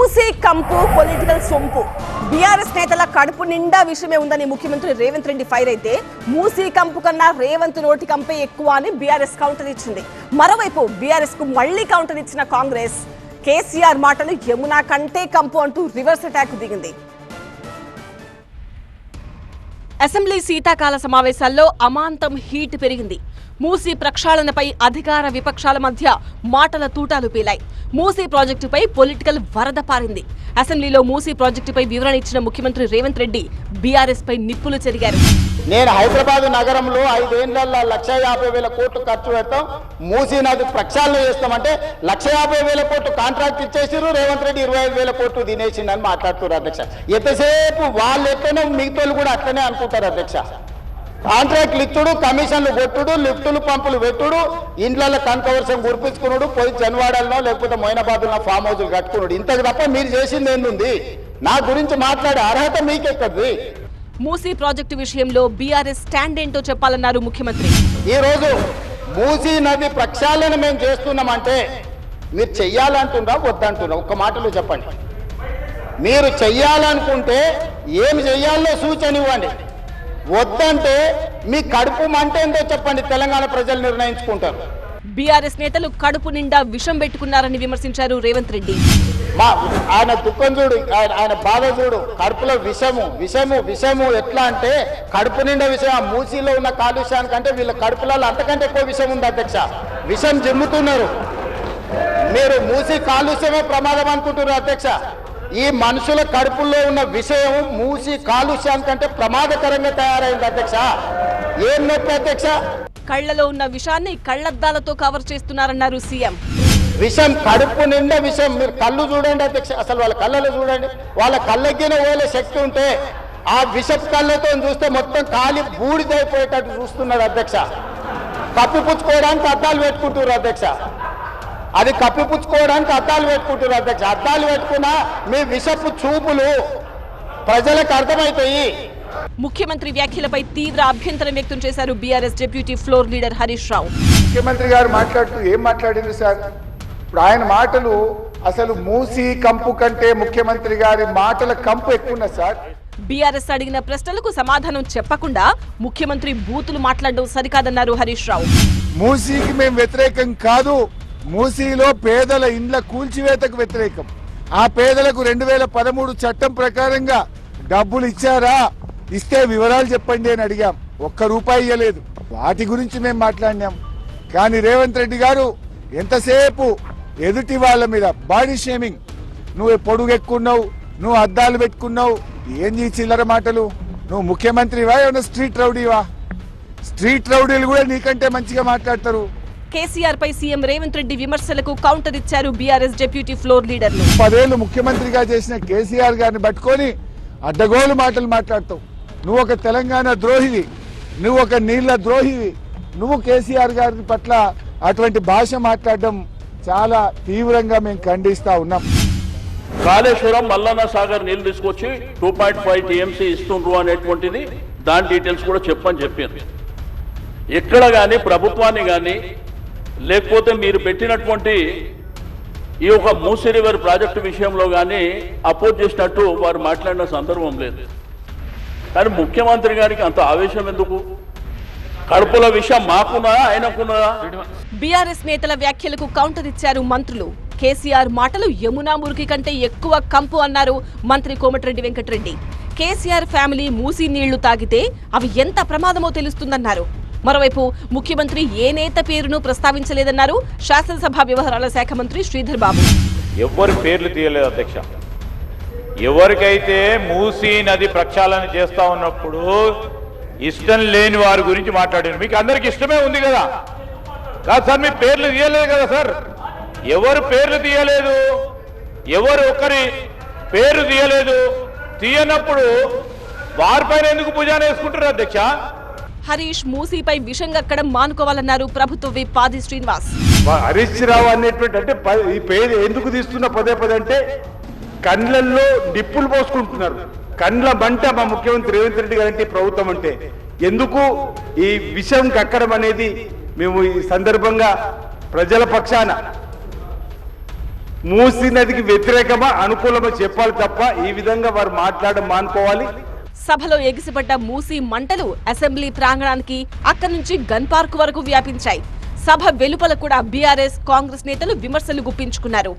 మూసే కంపు political సొంపు. BRS నేతల కడుపు నిండా విషయమే ఉందని ముఖ్యమంత్రి రేవంత్ రెడ్డి ఫైర్ అయితే మూసీ కంపు కన్నా రేవంత్ నోటి కంపే ఎక్కువ అని బీఆర్ఎస్ కౌంటర్ ఇచ్చింది. మరోవైపు బీఆర్ఎస్కు మళ్ళీ కౌంటర్ ఇచ్చిన కాంగ్రెస్ కేసీఆర్ మాటలు యమునా కంటే కంపు అంటూ రివర్స్ అటాక్ దిగింది. అసెంబ్లీ శీతాకాల సమావేశాల్లో అమాంతం హీట్ పెరిగింది. మూసీ ప్రక్షాళనపై అధికార విపక్షాల మధ్య మాటల తూటాలు పేలాయి. మూసీ ప్రాజెక్టుపై పొలిటికల్ వరద పారింది. అసెంబ్లీలో మూసీ ప్రాజెక్టుపై వివరణ ఇచ్చిన ముఖ్యమంత్రి రేవంత్ రెడ్డి బీఆర్ఎస్ పై నిప్పులు చెరిగారు. నేను హైదరాబాద్ నగరంలో ఐదేళ్ళలో లక్ష యాభై వేల కోట్లు ఖర్చు పెడతాం. మూసీ నది ప్రక్షాళన చేస్తామంటే లక్ష యాభై వేల కోట్లు కాంట్రాక్ట్ ఇచ్చేసిరు రేవంత్ రెడ్డి ఇరవై ఐదు వేల కోట్లు తినేసిండని మాట్లాడుతున్నారు అధ్యక్ష. ఎంతసేపు వాళ్ళు ఎట్లనో మిగతాలు కూడా అట్లనే అనుకుంటారు అధ్యక్ష. కాంట్రాక్ట్లు ఇచ్చుడు కమిషన్లు కొట్టుడు లిఫ్టులు పంపులు పెట్టుడు ఇండ్లలో కనకవర్షం కురిపించుకున్నాడు పోయి జన్వాడల్లో లేకపోతే మొయినాబాద్లో ఫామ్ హౌస్లు కట్టుకున్నాడు ఇంతకు తప్ప మీరు చేసింది ఏంది నా గురించి మాట్లాడే అర్హత మీకెక్కది మూసీ ప్రాజెక్టు విషయంలో బీఆర్ఎస్ స్టాండ్ ఏంటో చెప్పాలన్నారు ముఖ్యమంత్రి. ఈ రోజు మూసీ నది ప్రక్షాళన మేము చేస్తున్నామంటే మీరు చెయ్యాలంటున్నా వద్దంటున్నా ఒక్క మాటలో చెప్పండి. మీరు చెయ్యాలనుకుంటే ఏమి చెయ్యాలో సూచన ఇవ్వండి వద్దంటే మీ కడుపు మంట ఏందో చెప్పండి. తెలంగాణ ప్రజలు నిర్ణయించుకుంటారు. బీఆర్ఎస్ నేతలు కడుపు నిండా విషం పెట్టుకున్నారని విమర్శించారు రేవంత్ రెడ్డి. మా ఆయన దుఃఖం చూడు ఆయన ఆయన బాధ చూడు. కడుపులో విషము విషము విషము ఎట్లా అంటే కడుపు నిండా విషయం ఆ మూసీలో ఉన్న కాలుష్యానికంటే వీళ్ళ కడుపులలో అంతకంటే ఎక్కువ విషం ఉంది అధ్యక్ష. విషం జిమ్ముతున్నారు. మీరు మూసి కాలుష్యమే ప్రమాదం అనుకుంటున్నారు అధ్యక్ష. ఈ మనుషుల కడుపుల్లో ఉన్న విషయం మూసి కాలుష్యానికంటే ప్రమాదకరంగా తయారైంది అధ్యక్ష. ఏం నొప్పి అధ్యక్ష? కళ్ళలో ఉన్న విషాన్ని కళ్ళద్దాలతో కవర్ చేస్తున్నారన్నారు సీఎం. విషం కడుపు నిండా విషం. మీరు కళ్ళు చూడండి అధ్యక్ష అసలు వాళ్ళ కళ్ళలో చూడండి. వాళ్ళ కళ్ళకిన పోలే శక్తి ఉంటే ఆ విషపు కళ్ళతో చూస్తే మొత్తం కాలి బూడిదైపోయేటట్టు చూస్తున్నాడు అధ్యక్ష. కప్పిపుచ్చుకోవడానికి అద్దాలు పెట్టుకుంటున్నారు అధ్యక్ష. అది కప్పిపుచ్చుకోవడానికి అద్దాలు పెట్టుకుంటున్నారు అధ్యక్ష. అద్దాలు పెట్టుకున్నా మీ విషపు చూపులు ప్రజలకు అర్థమవుతాయి ముఖ్యమంత్రి వ్యాఖ్యలపై తీవ్ర అభ్యంతరం వ్యక్తం చేశారు BRS deputy floor leader Harish Rao. ముఖ్యమంత్రి గారు మాట్లాడుతూ ఏం మాట్లాడింది సార్? ఇప్పుడు ఆయన మాటలు అసలు మూసి కంపు కంటే ముఖ్యమంత్రి గారి మాటల కంపు ఎక్కువ సార్? బీఆర్ఎస్ అడిగిన ప్రశ్నలకు సమాధానం చెప్పకుండా ముఖ్యమంత్రి బూతులు మాట్లాడడం సరికాదన్నారు హరీష్ రావు. మూసీకి మేము వ్యతిరేకం కాదు. మూసీలో పేదల ఇండ్ల కూల్చివేతకు వ్యతిరేకం. ఆ పేదలకు రెండు వేల పదమూడు చట్టం ప్రకారంగా డబ్బులు ఇచ్చారా? ఇస్తే వివరాలు చెప్పండి అని అడిగాం. ఒక్క రూపాయి ఇవ్వలేదు వాటి గురించి మేము మాట్లాడినాం. కానీ రేవంత్ రెడ్డి గారు ఎంతసేపు ఎదుటి వాళ్ళ మీద బాడీ షేమింగ్ నువ్వు పొడుగు ఎక్కున్నావు నువ్వు అద్దాలు పెట్టుకున్నావు ఏం చేసి చిల్లర మాటలు? నువ్వు ముఖ్యమంత్రివా ఏమన్నా స్ట్రీట్ రౌడీవా? స్ట్రీట్ రౌడీలు కూడా నీకంటే మంచిగా మాట్లాడతారు. కేసీఆర్ పై సీఎం రేవంత్ రెడ్డి విమర్శలకు కౌంటర్ ఇచ్చారు బీఆర్ఎస్ డిప్యూటీ ఫ్లోర్ లీడర్లు. పదేళ్ళు ముఖ్యమంత్రిగా చేసిన కేసీఆర్ గారిని పట్టుకొని అడ్డగోలు మాటలు మాట్లాడతావు. నువ్వు ఒక తెలంగాణ ద్రోహివి నువ్వు ఒక నీళ్ళ ద్రోహివి. నువ్వు కేసీఆర్ గారి పట్ల అటువంటి భాష మాట్లాడడం చాలా తీవ్రంగా మేము ఖండిస్తా ఉన్నాం. కాళేశ్వరం మల్లన్న సాగర్ నీళ్ళు తీసుకొచ్చి టూ పాయింట్ ఫైవ్ టీఎంసీ ఇస్తుండ్రు అనేటువంటిది దాని డీటెయిల్స్ కూడా చెప్పని చెప్పారు. ఎక్కడ కానీ ప్రభుత్వాన్ని కానీ లేకపోతే మీరు పెట్టినటువంటి ఈ యొక్క మూసి రివర్ ప్రాజెక్టు విషయంలో కానీ అపోజ్ చేసినట్టు వారు మాట్లాడిన సందర్భం లేదు. కానీ ముఖ్యమంత్రి గారికి అంత ఆవేశం ఎందుకు? కడుపుల విషయం మాకున్నదా ఆయనకున్నదా? బీఆర్ఎస్ నేతల వ్యాఖ్యలకు కౌంటర్ ఇచ్చారు మంత్రులు. కేసీఆర్ మాటలు యమునా మురికి కంటే ఎక్కువ కంపు అన్నారు మంత్రి కోమటిరెడ్డి వెంకటరెడ్డి. కేసీఆర్ ఫ్యామిలీ మూసి నీళ్ళు తాగితే అవి ఎంత ప్రమాదమో తెలుస్తుందన్నారు. మరోవైపు ముఖ్యమంత్రి ఏ నేత పేరును ప్రస్తావించలేదన్నారు శాసనసభ వ్యవహారాల శాఖ మంత్రి శ్రీధర్ బాబు. ఎవ్వరి పేర్లు తీయలేదు అధ్యక్ష. ఎవరికైతే మూసీ నది ప్రక్షాళన చేస్తా ఉన్నప్పుడు ఇష్టం లేని వారి గురించి మాట్లాడారు. మీకు అందరికి ఇష్టమే ఉంది కదా? కాదు సార్ మీ పేర్లు తీయలేదు కదా సార్? ఎవరు పేర్లు తీయలేదు? ఎవరు ఒకరి పేరు తీయలేదు? తీయనప్పుడు వారిపైన ఎందుకు భుజాన వేసుకుంటారు అధ్యక్ష? హరీష్ మూసీపై విషం కక్కడం మానుకోవాలన్నారు ప్రభుత్వ విప్ పాది శ్రీనివాస్. హరీష్ రావు అనేటువంటి అంటే ఈ పేరు ఎందుకు తీస్తున్న పదే పదే అంటే కండ్లల్లో నిప్పులు పోసుకుంటున్నారు. కండ్ల మంట మా ముఖ్యమంత్రి రేవంత్ రెడ్డి గారంటే ప్రభుత్వం అంటే. ఎందుకు ఈ విషయం కక్కడం అనేది మేము ఈ సందర్భంగా ప్రజల పక్షాన మూసీ నదికి వ్యతిరేకమా అనుకూలమా చెప్పాలి తప్ప ఈ విధంగా వారు మాట్లాడడం మానుకోవాలి. సభలో ఎగిసిపడ్డ మూసి మంటలు అసెంబ్లీ ప్రాంగణానికి అక్కడి నుంచి గన్ పార్క్ వరకు వ్యాపించాయి. సభ వెలుపల కూడా బీఆర్ఎస్ కాంగ్రెస్ నేతలు విమర్శలు గుప్పించుకున్నారు.